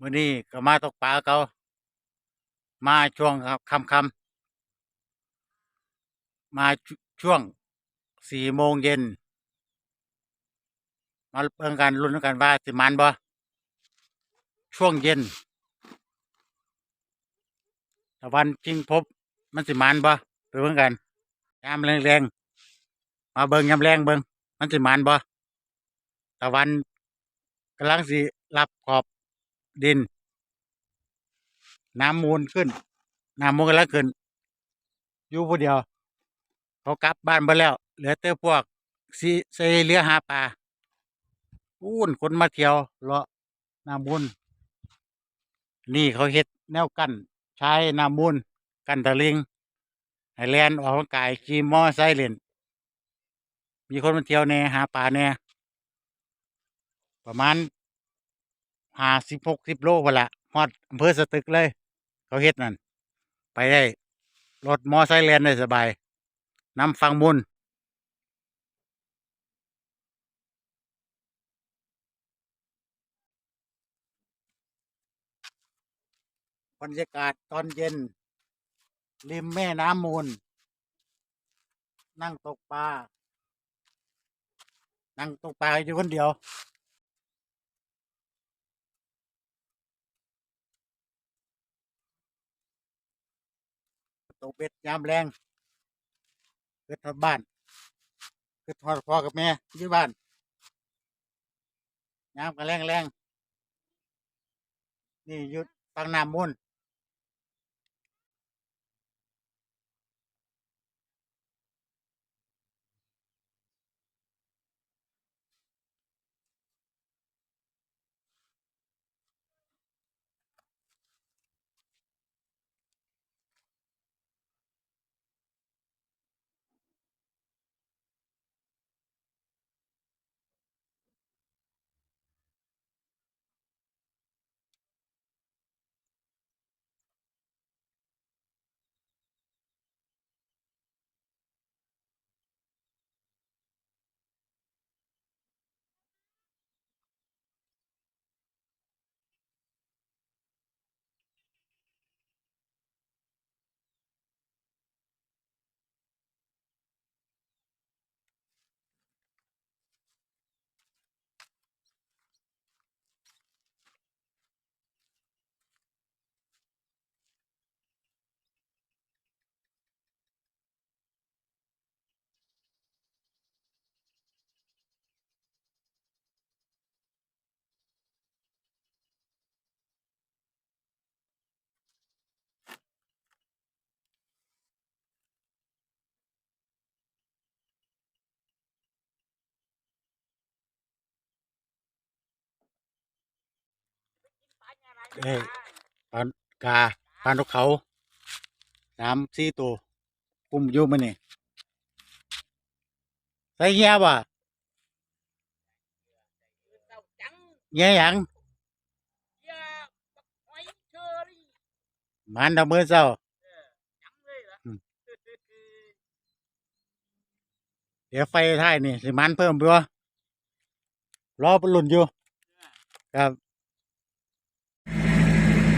มื้อนี้ก็มาตกปลาเก่ามาช่วงครับค่ำมาช่วงสี่โมงเย็น มาเบิ่งกันลุ้นกันว่าสิมันบ่ช่วงเย็นตะวันจริงพบมันสิมันบ่ไปเบิ่งกันยามแรงๆมาเบิ่งยามแรงเบิ่งมันสิมันบ่ตะวันกำลังสิรับขอบ ดิน น้ำมูลขึ้น น้ำมูลกำลังขึ้น อยู่ผู้เดียว เขากลับบ้านไปแล้ว เหลือแต่พวกซีเซเรือหาปลาอู้นคนมาเที่ยวเลาะน้ำมูลนี่เขาเฮ็ดแนวกั้นใช้น้ำมูลกันตะลิงให้แลนออกกำลังกายขี่มอไซค์เล่นมีคนมาเที่ยวแหน่หาปลาแหน่ประมาณ ห้าสิบหกสิบโลพนละฮอดอำเภอสตึกเลย เขาเฮ็ดนั่น ไปได้ รถมอไซค์แลนได้สบายนำฟังมุนบรรยากาศตอนเย็น ริมแม่น้ำมูล นั่งตกปลา นั่งตกปลาอยู่คนเดียว ตกเบ็ดยามแรงเกิดทอดบ้านเกิดทอดพ่อกับแม่อยู่บ้านยามกันแรงแรงนี่หยุดฟังน้ำมูล เอ้ยปานกาปานกเขาสามสี่ตัวกุมอยู่มันนี่ใส่เงี้ยบ่เงี้ยหยังมันดำมือเจ้าเดี๋ยวไฟท้ายนี่สิมันเพิ่มไปวะรอปลุ่นอยู่ ครับ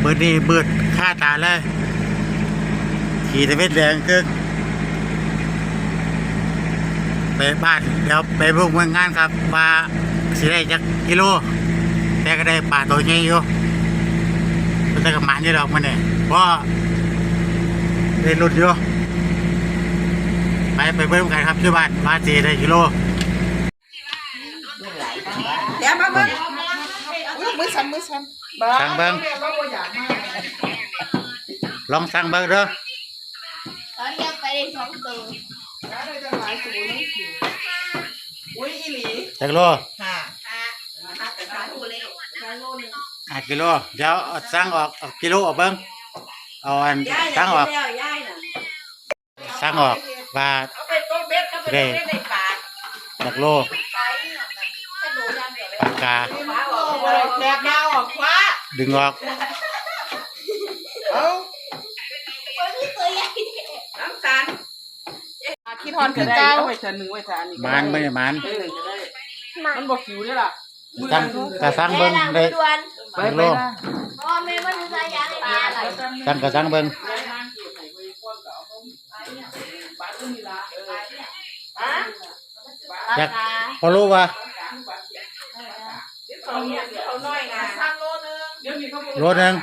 เบิดนี่เบิดค่าตาเลยขี่ตะเวนแดงคือไปบ้านเดี๋ยวไปบุกเมืองงานครับว่าสิได้จักกิโลแต่ก็ได้ป่าตัวใหญ่อยู่มันจะกระหมันอยู่ดอกมันเนี่ยเพราะได้หลุดอยู่ไปไปเบิ่งกันครับที่บ้านว่าสิได้กิโลเดี๋ยวมาเบิ่ง สั่นมือสั่นสั่งเบิ่ง เราบ่อยากมาลองสั่งเบิ่งเด้อตอนเรียกไปได้สองตัวแล้วเราจะหลายตัวนี่สิอุ้ยอีหลีจักโลค่ะอะมาแต่สาธุเลยร้อยโลนึงห้ากิโลเดี๋ยวเอาสั่งออกเอากิโลออกเบิ่งเอาอันสั่งออกแล้วย่ายน่ะสั่งออกว่าเอาไปต้มเบ็ดเอาไปต้มเบ็ดในปากจักโลไปน่ะนะถ้าหนูย่างเดี๋ยวเลยปากกามาออก เลยแตกดาวออกคว้าดึงออกเอาตัวนี้ตัวใหญ่น้ำตาลขี้ทอนก็ได้เอาไว้ชั้นหนึ่งไว้ชั้นนี้มันไม่ได้มันเออจะได้มันบ่คิวได้ล่ะสั่งแต่สั่งเบิ่งได้ด่วนไปจักไปโลนะฮแม่มันใส่ยาเลยเนี่ยอะไรสั่งก็สั่งเบิ่งอยากพอรู้ว่า โลนึง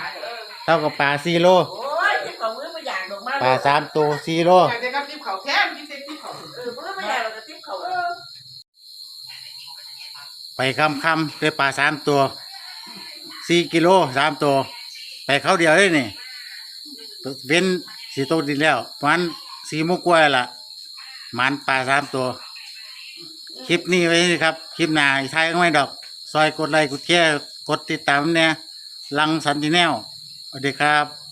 เท่ากับปลาสี่โลโอ้ยเจ็บของมือมาอย่างดอกมาปลาสามตัวสี่โลอยากจะกับทิพเขาแท้พี่เซ็กทิพเขาเออมือมาอย่างเราก็ทิพเขาเออไปคำคำๆได้ปลาสามตัวสี่กิโลสามตัว ไปเขาเดียวเลยนี่เว้นสีตัวดินแล้วประมันสี่โมุกกว่าละหมันปลาสามตัว คลิปนี้ไว้นี่ครับ คลิปหน้าอีกท้ายก็ไม่ดอก ซอยกดไลค์กดแชร์กดติดตามเนี่ย ลังสันติแนวสวัสดีครับ